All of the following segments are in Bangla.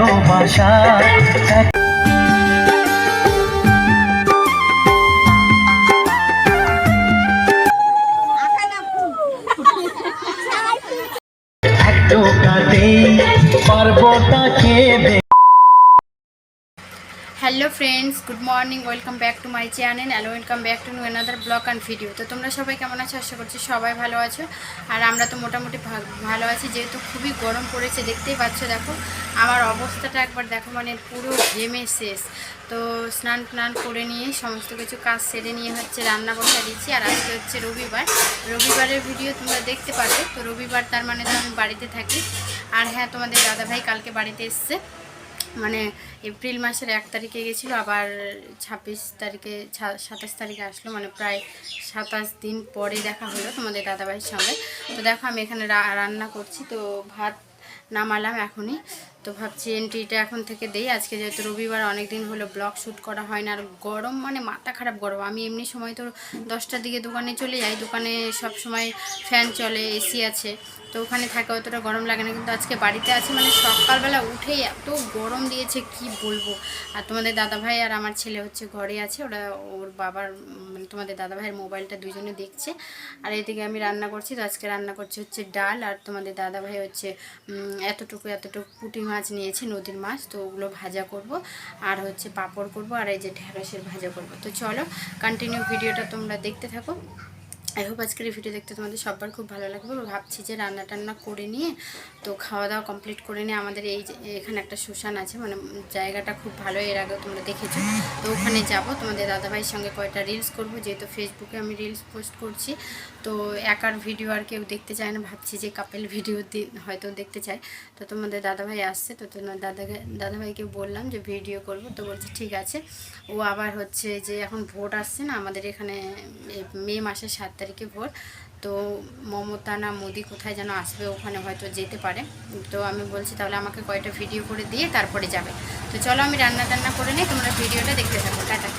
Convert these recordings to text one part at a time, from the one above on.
ভালোবাসা কে পর্বতাকে hello friends, good morning, welcome back to my channel and welcome back to another blog and video. তো তোমরা সবাই কেমন আছো? আশা করছি সবাই ভালো আছো। আর আমরা তো মোটামুটি ভালো আছি, যেহেতু খুবই গরম পড়েছে, দেখতেই পাচ্ছ, দেখো। আমার অবস্থাটা একবার দেখো মানে পুরো ঘেমে শেষ। তো স্নান টান করে নিয়ে সমস্ত কিছু কাজ সেরে নিয়ে হচ্ছে রান্না বসা দিচ্ছি। আর আজকে হচ্ছে রবিবার। রবিবারের ভিডিও তোমরা দেখতে পারবে তো রবিবার তার মানে তো আমি বাড়িতে থাকি। আর হ্যাঁ তোমাদের দাদাভাই কালকে বাড়িতে এসছে। মানে এপ্রিল মাসের এক তারিখে গেছিল, আবার ছাব্বিশ তারিখে সাতাশ তারিখে আসলো মানে প্রায় সাতাশ দিন পরে দেখা হলো তোমাদের দাদাভাইয়ের সঙ্গে। তো দেখো আমি এখানে রান্না করছি, তো ভাত নামালাম এখনই। তো ভাবছি এন্ট্রিটা এখন থেকে দেই। আজকে যেহেতু রবিবার অনেক দিন হলো ব্লগ শ্যুট করা হয় না। আর গরম মানে মাথা খারাপ গরম। আমি এমনি সময় তো দশটার দিকে দোকানে চলে যাই। দোকানে সব সময় ফ্যান চলে এসি আছে। তো ওখানে থাকে অতটা গরম লাগে না। কিন্তু আজকে বাড়িতে আছি মানে সকালবেলা উঠেই এত গরম দিয়েছে, কি বলব? আর তোমাদের দাদাভাই আর আমার ছেলে হচ্ছে ঘরে আছে। ওরা ওর বাবার মানে তোমাদের দাদাভাইয়ের মোবাইলটা দুজনে দেখছে। আর এদিকে আমি রান্না করছি। তো আজকে রান্না করছি হচ্ছে ডাল। আর তোমাদের দাদাভাই হচ্ছে এতটুকু এতটুকু পুঁটি মাছ নিয়েছে নদীর মাছ, তো ওগুলো ভাজা করব। আর হচ্ছে পাঁপড় করব, আর এই যে ঢেঁড়সের ভাজা করব। তো চলো কন্টিনিউ ভিডিওটা তোমরা দেখতে থাকো। আই হোপ আজকের এই ভিডিও দেখতে তোমাদের সবার খুব ভালো লাগবে। ভাবছি যে রান্না টান্না করে নিয়ে, তো খাওয়া দাওয়া কমপ্লিট করে নিয়ে আমাদের এই এখানে একটা শ্মশান আছে মানে জায়গাটা খুব ভালো, এর আগেও তোমরা দেখেছ। তো ওখানে যাব। তোমাদের দাদাভাইয়ের সঙ্গে কয়টা রিলস করব, যেহেতু ফেসবুকে আমি রিলস পোস্ট করছি। তো একার ভিডিও আর কেউ দেখতে চায় না, ভাবছি যে কাপেল ভিডিও হয়তো দেখতে চায়। তো তোমাদের দাদাভাই আসছে, তো তোমার দাদাকে দাদাভাইকে বললাম যে ভিডিও করব, তো বলছে ঠিক আছে। ও আবার হচ্ছে যে এখন ভোট আসছে না, আমাদের এখানে মে মাসের সাত তারিখে ভোট। তো মমতা না মোদি কোথায় যেন আসবে, ওখানে হয়তো যেতে পারে। তো আমি বলছি তাহলে আমাকে কয়টা ভিডিও করে দিয়ে তারপরে যাবে। তো চলো আমি রান্না টান্না করে নিই, তোমরা ভিডিওটা দেখতে থাকো, টাটা।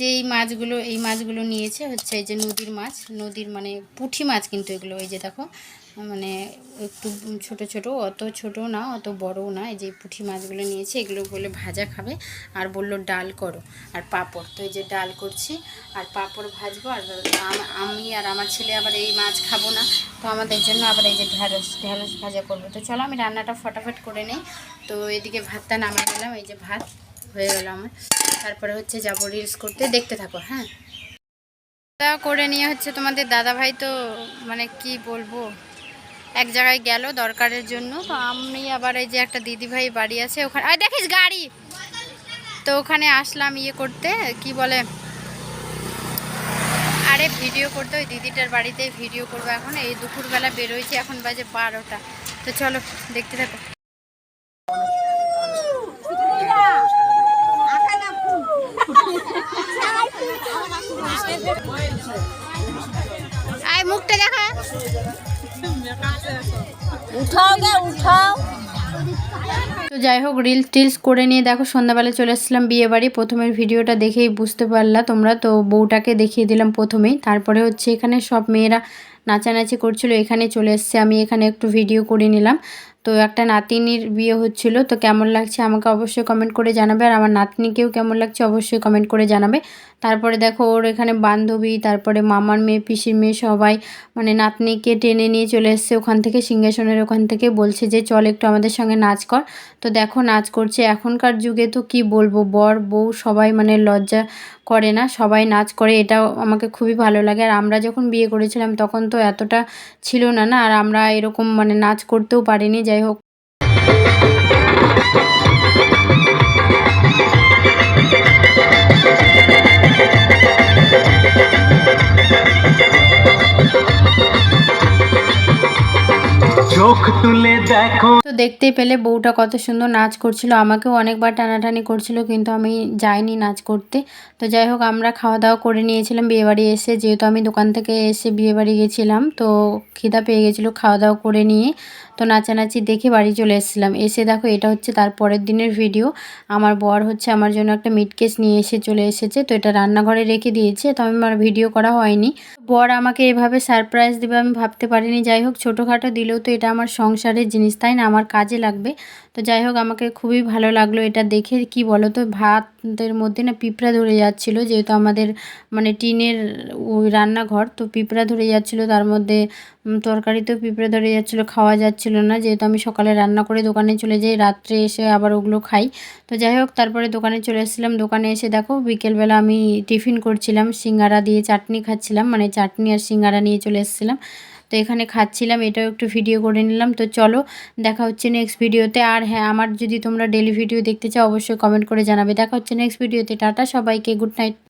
যে এই মাছগুলো এই মাছগুলো নিয়েছে হচ্ছে এই যে নদীর মাছ। নদীর মানে পুঁটি মাছ কিন্তু এগুলো, এই যে দেখো মানে একটু ছোট ছোট, অত ছোট না, অত বড়ও না, এই যে পুঁটি মাছগুলো নিয়েছে, এগুলো বলে ভাজা খাবে আর বলল ডাল করো আর পাঁপড়। তো এই যে ডাল করছি আর পাঁপড় ভাজবো আর আমি আর আমার ছেলে আবার এই মাছ খাব না, তো আমাদের জন্য আবার এই যে ঢ্যাঁড়স ঢ্যাঁড়স ভাজা করব। তো চলো আমি রান্নাটা ফটাফট করে নিই, তো এদিকে ভাতটা নামাই দিলাম এই যে ভাত। হয়ে গেল আমার। তারপরে হচ্ছে যাব রিলস করতে। দেখতে থাকো হ্যাঁ? করে নিয়ে হচ্ছে তোমাদের দাদা ভাই তো মানে কি বলব? এক জায়গায় গেল দরকারের জন্য। তো আমি আবার এই যে একটা দিদি ভাই বাড়ি আছে ওখানে আরে দেখিস গাড়ি! তো ওখানে আসলাম ইয়ে করতে, কি বলে? আরে ভিডিও করতে, ওই দিদিটার বাড়িতে ভিডিও করব এখন। এই দুপুরবেলা বেরোয়েছি এখন বাজে বারোটা। তো চলো, দেখতে থাকো। তো যাই হোক রিলস টিলস করে নিয়ে দেখো সন্ধ্যাবেলা চলে এসেছিলাম বিয়ে বাড়ি। প্রথমের ভিডিওটা দেখেই বুঝতে পারলা তোমরা। তো বউটাকে দেখিয়ে দিলাম প্রথমেই। তারপরে হচ্ছে এখানে সব মেয়েরা নাচানাচি করছিল, এখানে চলে এসছে। আমি এখানে একটু ভিডিও করে নিলাম। তো একটা নাতিনির বিয়ে হচ্ছিল, তো কেমন লাগছে আমাকে অবশ্যই কমেন্ট করে জানাবে। আর আমার নাতনিকেও কেমন লাগছে অবশ্যই কমেন্ট করে জানাবে। তারপরে দেখো ওর এখানে বান্ধবী, তারপরে মামার মেয়ে, পিসির মেয়ে সবাই মানে নাতনিকে টেনে নিয়ে চলে এসছে ওখান থেকে, সিংহাসনের ওখান থেকে। বলছে যে, চল একটু আমাদের সঙ্গে নাচ কর। তো দেখো নাচ করছে। এখনকার যুগে তো কি বলব, বর, বউ সবাই মানে লজ্জা করে না, সবাই নাচ করে। এটাও আমাকে খুবই ভালো লাগে। আর আমরা যখন বিয়ে করেছিলাম তখন তো এতটা ছিল না না? আর আমরা এরকম মানে নাচ করতেও পারিনি। যাই হোক চোখ তুলে দেখো। তো দেখতেই পেলে বউটা কত সুন্দর নাচ করছিল। আমাকেও অনেকবার টানাটানি করছিল কিন্তু আমি যাইনি নাচ করতে। তো যাই হোক আমরা খাওয়া দাওয়া করে নিয়েছিলাম বিয়েবাড়ি এসে। যেহেতু আমি দোকান থেকে এসে বিয়েবাড়ি গেছিলাম তো খিদা পেয়ে গেছিল খাওয়া দাওয়া করে নিয়ে। তো নাচানাচি দেখে বাড়ি চলে এসেছিলাম। এসে দেখো, এটা হচ্ছে তার পরের দিনের ভিডিও আমার বর হচ্ছে আমার জন্য একটা মিট কেস নিয়ে এসে চলে এসেছে। তো এটা রান্নাঘরে রেখে দিয়েছে, তো আমি আমার ভিডিও করা হয়নি। বর আমাকে এভাবে সারপ্রাইজ দেবে আমি ভাবতে পারিনি। যাই হোক, ছোটোখাটো দিলেও তো এটা আমার সংসারের জিনিস, তাই না? আমার কাজে লাগবে। তো যাই হোক, আমাকে খুবই ভালো লাগল এটা দেখে। কি বলো তো ভাতের মধ্যে না পিঁপড়া ধরে যাচ্ছিল, যেহেতু আমাদের মানে টিনের ওই রান্নাঘর, তো পিঁপড়া ধরে যাচ্ছিল। তার মধ্যে তরকারিতেও পিঁপড়ে ধরে যাচ্ছিল, খাওয়া যাচ্ছিল না। যেহেতু আমি সকালে রান্না করে দোকানে চলে যাই, রাত্রে এসে আবার ওগুলো খাই। তো যাই হোক, তারপরে দোকানে চলে এসেছিলাম। দোকানে এসে দেখো, বিকেলবেলা আমি টিফিন করছিলাম, সিঙ্গারা দিয়ে চাটনি খাচ্ছিলাম মানে চাটনি আর সিঙ্গারা নিয়ে চলে এসেছিলাম। তো এখানে খাচ্ছিলাম, এটাও একটু ভিডিও করে নিলাম। তো চলো, দেখা হচ্ছে নেক্সট ভিডিওতে আর হ্যাঁ আমার যদি তোমরা ডেলি ভিডিও দেখতে চাও, অবশ্যই কমেন্ট করে জানাবে। দেখা হচ্ছে নেক্সট ভিডিওতে টাটা সবাইকে গুড নাইট